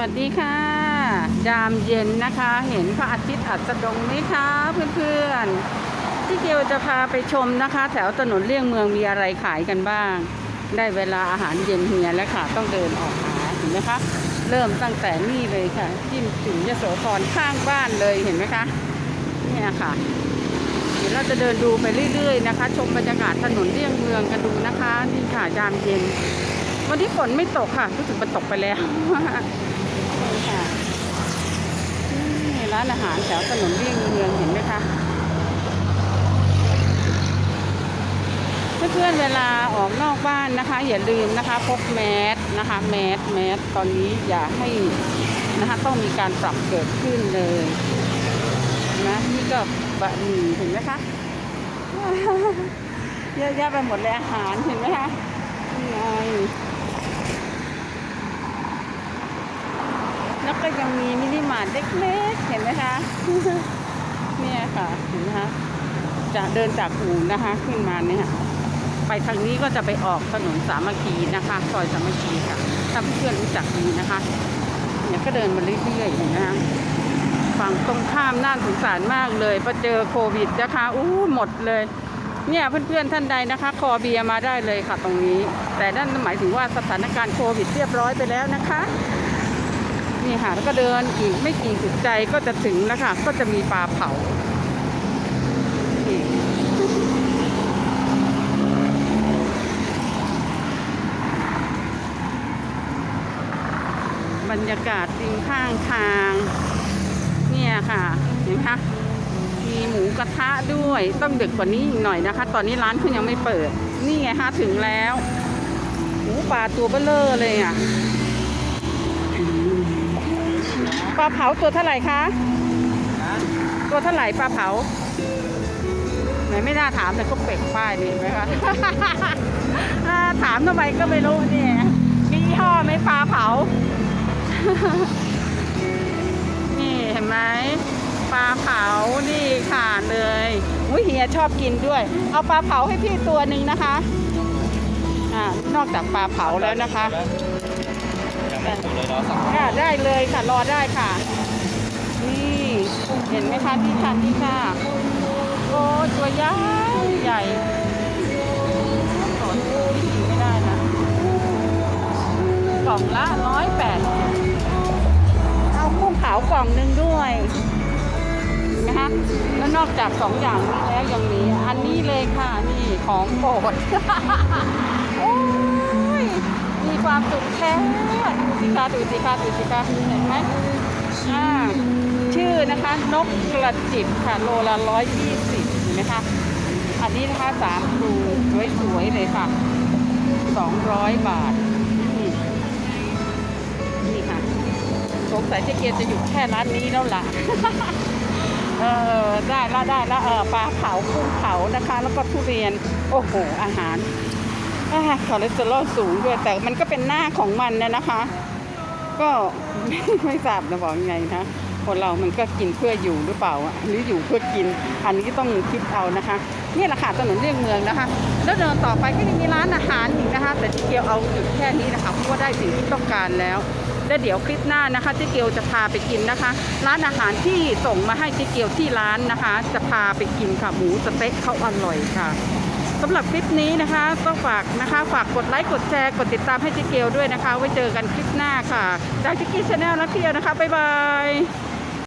วัสดีค่ะ ยามเย็นนะคะ เห็นพระอาทิตย์อัสดงไหมคะเพื่อนๆที่เกียวจะพาไปชมนะคะ แถวถนนเลี่ยงเมืองมีอะไรขายกันบ้าง ได้เวลาอาหารเย็นเฮียแล้วค่ะ ต้องเดินออกหาเห็นไหมคะ เริ่มตั้งแต่นี่เลยค่ะจิ้มจุ่มยโสธรข้างบ้านเลยเห็นไหมคะเนี่ยค่ะเดี๋ยวเราจะเดินดูไปเรื่อยๆนะคะ ชมบรรยากาศถนนเลี่ยงเมืองกันดูนะคะนี่ค่ะยามเย็นวันที่ฝนไม่ตกค่ะรู้สึกมันตกไปแล้ว ร้านอาหารแถวถนนเลี่ยงเมืองเห็นไหมคะเพื่อนๆเวลาออกนอกบ้านนะคะ อย่าลืมนะคะพกแมสนะคะแมสแมสตอนนี้อย่าให้นะคะต้องมีการปรับเกิดขึ้นเลยนะนี่ก็บะหมี่เห็นไหมคะเยอะแยะไปหมดเลยอาหารเห็นไหมคะนี่ไง แล้ว ก็ยังมีมินิมาร์ทเล็กๆเห็นไหมคะเนี่ยค่ะเห็นไหมคะจะเดินจากอู่นะคะขึ้นมาเนี่ยค่ะไปทางนี้ก็จะไปออกถนนสามัคคีนะคะซอยสามัคคีค่ะถ้าเพื่อนๆรู้จักดีนะคะเนี่ยก็เดินมาเรื่อยๆเห็นไหมคะฝั่งตรงข้ามน่าสงสารมากเลยพอเจอโควิดนะคะอู้หมดเลย เนี่ยเพื่อนๆท่านใดนะคะ คอเบียมาได้เลยค่ะตรงนี้ แต่นั่นหมายถึงว่าสถานการณ์โควิดเรียบร้อยไปแล้วนะคะ นี่ค่ะ แล้วก็เดินอีกไม่กี่สุดใจก็จะถึงแล้วค่ะ ก็จะมีปลาเผาอีกบรรยากาศริมข้างทาง เนี่ยค่ะ เห็นไหมคะมีหมูกระทะด้วย ต้องดึกกว่านี้อีกหน่อยนะคะ ตอนนี้ร้านเขายังไม่เปิด นี่ไงคะถึงแล้ว หมูป่าตัวเบ้อเลอเลยอะ ปลาเผาตัวเท่าไหร่คะ ตัวเท่าไหร่ปลาเผาไหนไม่น่าถามแต่ก็เปกป้ายนี่เห็นไหมคะอ่าถามทำไมก็ไม่รู้เนี่ยมียี่ห้อไหมปลาเผา นี่เห็นไหมปลาเผานี่ค่ะเลยอุ้ยเฮียชอบกินด้วย เอาปลาเผาให้พี่ตัวหนึ่งนะคะอ่านอกจากปลาเผาแล้วนะคะ ยังไม่ถูกเลยเนาะสักค่ะได้เลยค่ะรอได้ค่ะ นี่เห็นไหมคะที่ทานที่ค่ะโอ้ตัวใหญ่ใหญ่สอนที่กินไม่ได้นะกล่องละร้อยแปดเอากุ้งเผากล่องหนึ่งด้วยเห็นไหมคะแล้วนอกจากสองอย่างนี้แล้วยังมีอันนี้เลยค่ะนี่ของโปรดโอ้ย มีความสุขแท้ดูสิคะดูสิคะดูสิคะเห็นไหมอ่าชื่อนะคะนกกระจิบค่ะโลละร้อยยี่สิบเห็นไหมคะ อันนี้นะคะสามครูสวยๆเลยค่ะสองร้อยบาทนี่ค่ะสงสัยเจ๊เกียจะอยู่แค่ร้านนี้แล้วล่ะเออได้ละได้ละเออปลาเผากุ้งเผานะคะ แล้วก็ทุเรียน โอ้โห อาหาร คอเลสเตอรอลสูงด้วยแต่มันก็เป็นหน้าของมันนะนะคะ ก็ไม่ทราบนะบอกยังไงนะคนเรามันก็กินเพื่ออยู่หรือเปล่าหรืออยู่เพื่อกิน อันนี้ต้องคิดเอานะคะนี่แหละค่ะถนนเลี่ยงเมืองนะคะ แล้วเดินต่อไปก็ยังมีร้านอาหารอีกนะคะ แต่ที่เกียวเอาอยู่แค่นี้นะคะเพราะว่าได้สิ่งที่ต้องการแล้วแล้วเดี๋ยวคลิปหน้านะคะเจ๊เกียวจะพาไปกินนะคะ ร้านอาหารที่ส่งมาให้เจ๊เกียวที่ร้านนะคะ จะพาไปกินค่ะหมูสเต็กเขาอร่อยค่ะำหรับคลิปนี้นะคะต้องฝากนะคะฝากกดไลค์กดแชร์กดติดตามให้เจ๊เกลด้วยนะคะ ไว้เจอกันคลิปหน้าค่ะจากเจ๊กี้ชาแนลนักเที่ยวนะคะบ๊ายบาย